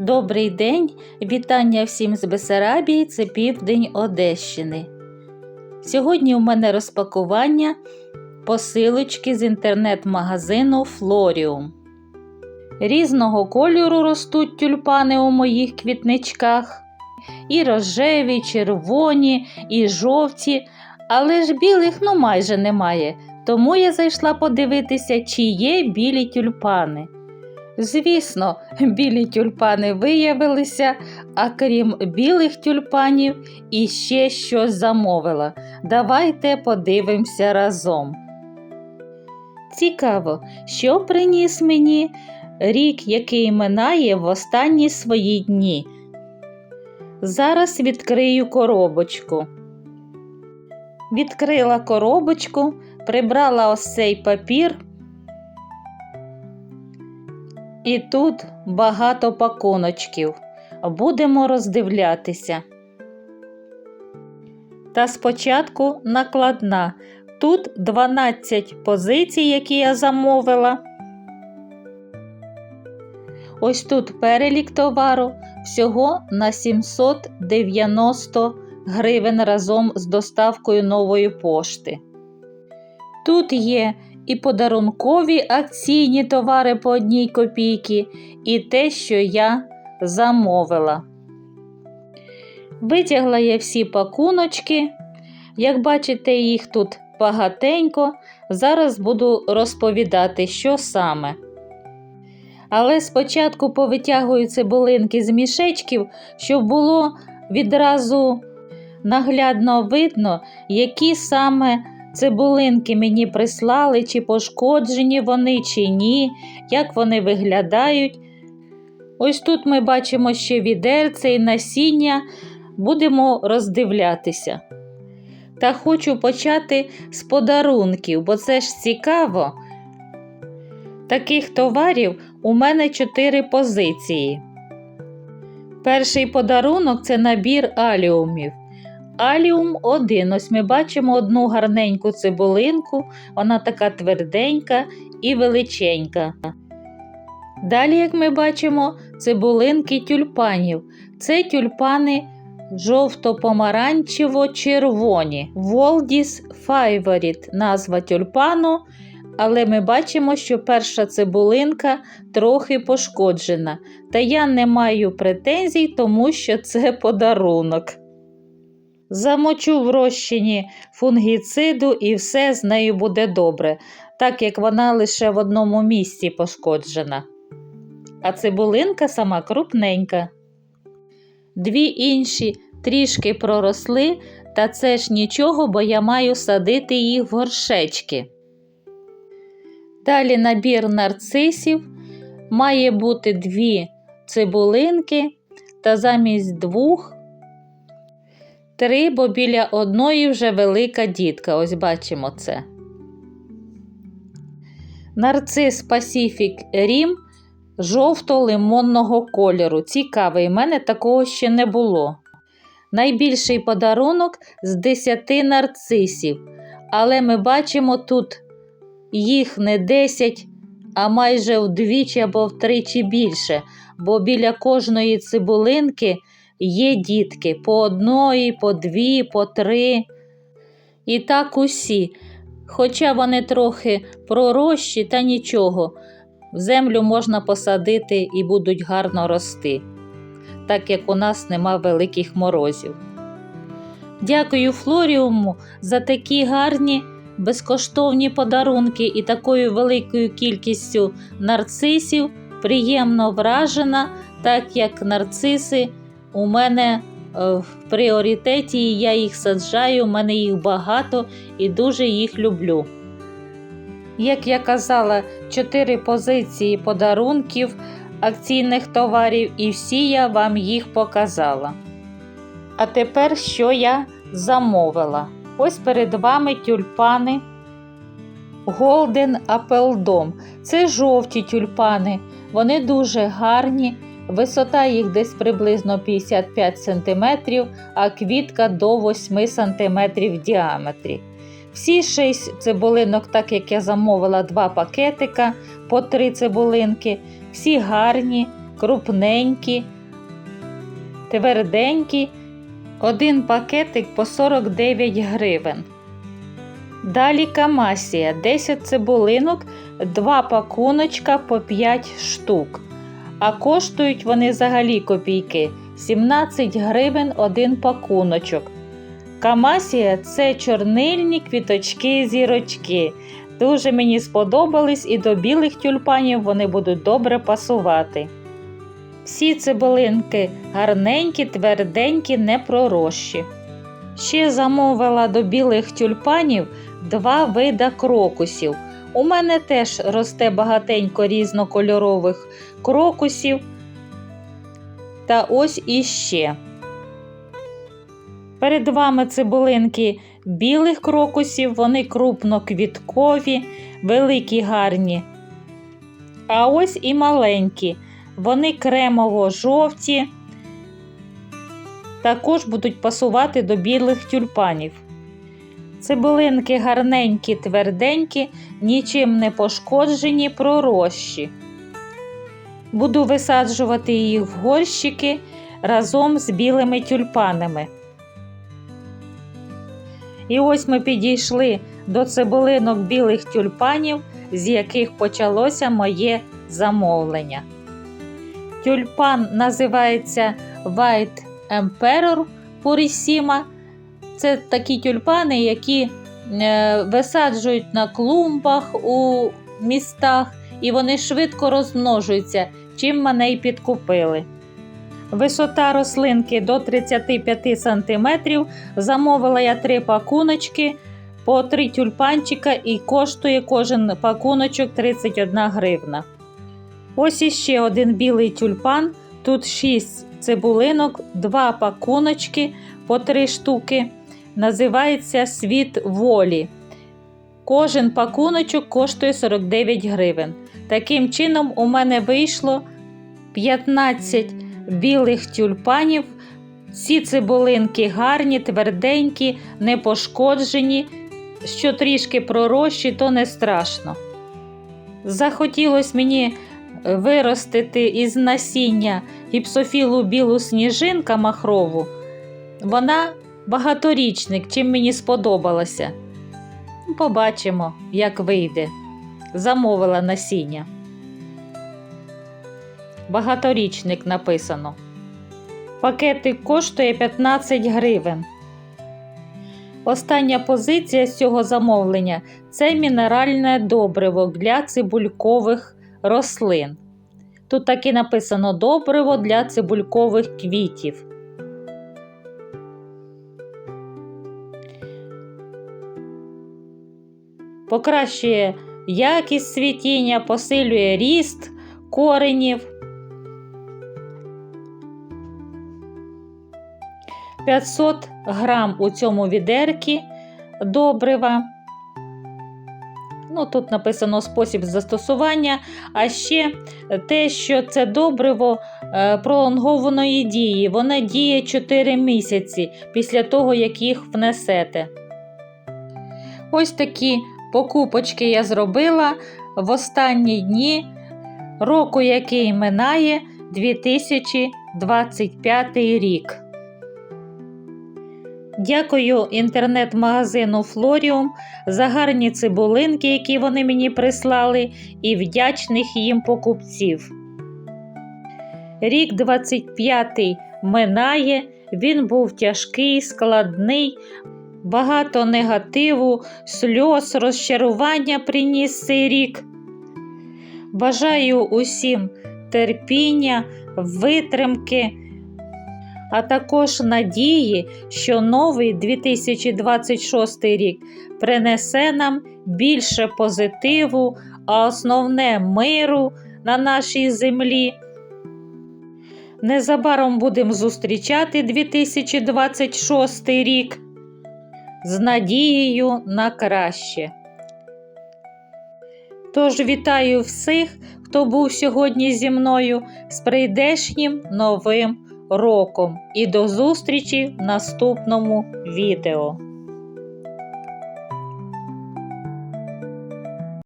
Добрий день! Вітання всім з Бесарабії, це південь Одещини. Сьогодні у мене розпакування посилочки з інтернет-магазину Флоріум. Різного кольору ростуть тюльпани у моїх квітничках. І рожеві, червоні, і жовті, але ж білих ну майже немає. Тому я зайшла подивитися, чи є білі тюльпани. Звісно, білі тюльпани виявилися, а крім білих тюльпанів, іще щось замовила. Давайте подивимося разом. Цікаво, що приніс мені рік, який минає в останні свої дні. Зараз відкрию коробочку. Відкрила коробочку, прибрала ось цей папір. І тут багато пакуночків. Будемо роздивлятися. Та спочатку накладна. Тут 12 позицій, які я замовила. Ось тут перелік товару всього на 790 гривень разом з доставкою нової пошти. Тут є і подарункові акційні товари по одній копійки, і те, що я замовила. Витягла я всі пакуночки. Як бачите, їх тут багатенько. Зараз буду розповідати, що саме. Але спочатку повитягую цибулинки з мішечків, щоб було відразу наглядно видно, які саме цибулинки мені прислали, чи пошкоджені вони, чи ні, як вони виглядають. Ось тут ми бачимо ще відерце і насіння, будемо роздивлятися. Та хочу почати з подарунків, бо це ж цікаво. Таких товарів у мене чотири позиції. Перший подарунок це набір аліумів. Аліум 1. Ось ми бачимо одну гарненьку цибулинку, вона така тверденька і величенька. Далі, як ми бачимо, цибулинки тюльпанів. Це тюльпани жовто-помаранчево-червоні. Волдіс Favorite назва тюльпану, але ми бачимо, що перша цибулинка трохи пошкоджена. Та я не маю претензій, тому що це подарунок. Замочу в розчині фунгіциду і все з нею буде добре, так як вона лише в одному місці пошкоджена. А цибулинка сама крупненька. Дві інші трішки проросли, та це ж нічого, бо я маю садити їх в горшечки. Далі набір нарцисів має бути дві цибулинки та замість двох три, бо біля одної вже велика дітка. Ось бачимо це. Нарцис Pacific Рім жовто-лимонного кольору. Цікавий, в мене такого ще не було. Найбільший подарунок з 10 нарцисів. Але ми бачимо тут їх не 10, а майже вдвічі або втричі більше, бо біля кожної цибулинки є дітки по одної, по дві, по три. І так усі. Хоча вони трохи пророщі, та нічого, в землю можна посадити і будуть гарно рости, так як у нас нема великих морозів. Дякую Флоріуму за такі гарні безкоштовні подарунки і такою великою кількістю нарцисів. Приємно вражена, так як нарциси у мене в пріоритеті, я їх саджаю, у мене їх багато і дуже їх люблю. Як я казала, чотири позиції подарунків акційних товарів, і всі я вам їх показала. А тепер що я замовила? Ось перед вами тюльпани Golden Appledom. Це жовті тюльпани, вони дуже гарні. Висота їх десь приблизно 55 см, а квітка до 8 см в діаметрі. Всі шість цибулинок, так як я замовила два пакетика по три цибулинки, всі гарні, крупненькі, тверденькі. Один пакетик по 49 гривень. Далі камасія 10 цибулинок, 2 пакуночка по 5 штук. А коштують вони взагалі копійки 17 гривень один пакуночок. Камасія це чорнильні квіточки зірочки. Дуже мені сподобались і до білих тюльпанів вони будуть добре пасувати. Всі цибулинки гарненькі, тверденькі, не пророщі. Ще замовила до білих тюльпанів два вида крокусів. У мене теж росте багатенько різнокольорових крокусів. Та ось іще. Перед вами цибулинки білих крокусів, вони крупноквіткові, великі гарні. А ось і маленькі, вони кремово-жовті, також будуть пасувати до білих тюльпанів. Цибулинки гарненькі, тверденькі, нічим не пошкоджені, пророщі. Буду висаджувати їх в горщики разом з білими тюльпанами. І ось ми підійшли до цибулинок білих тюльпанів, з яких почалося моє замовлення. Тюльпан називається White Emperor Purissima. Це такі тюльпани, які е, висаджують на клумбах у містах, і вони швидко розмножуються, чим мене й підкупили. Висота рослинки до 35 см. Замовила я три пакуночки по три тюльпанчика і коштує кожен пакуночок 31 гривна. Ось іще один білий тюльпан. Тут 6 цибулинок, 2 пакуночки по 3 штуки. Називається Світ волі. Кожен пакуночок коштує 49 гривень. Таким чином, у мене вийшло 15 білих тюльпанів. Ці цибулинки гарні, тверденькі, не пошкоджені. Що трішки пророщі, то не страшно. Захотілося мені виростити із насіння гіпсофілу білу сніжинка махрову. Вона багаторічник, чим мені сподобалося. Побачимо, як вийде. Замовила насіння. Багаторічник написано. Пакетик коштує 15 гривень. Остання позиція з цього замовлення це мінеральне добриво для цибулькових рослин. Тут так і написано добриво для цибулькових квітів. Покращує якість світіння, посилює ріст коренів. 500 грам у цьому відерці добрива. Ну, Тут написано спосіб застосування, а ще те, що це добриво е, пролонгованої дії. Воно діє 4 місяці після того, як їх внесете. Ось такі покупочки я зробила в останні дні року, який минає 2025 рік. Дякую інтернет-магазину Флоріум за гарні цибулинки, які вони мені прислали, і вдячних їм покупців. Рік 25 минає, він був тяжкий, складний, багато негативу, сльоз, розчарування приніс цей рік. Бажаю усім терпіння, витримки а також надії, що новий 2026 рік принесе нам більше позитиву, а основне миру на нашій землі. Незабаром будемо зустрічати 2026 рік з надією на краще. Тож вітаю всіх, хто був сьогодні зі мною з прийдешнім новим роком і до зустрічі в наступному відео.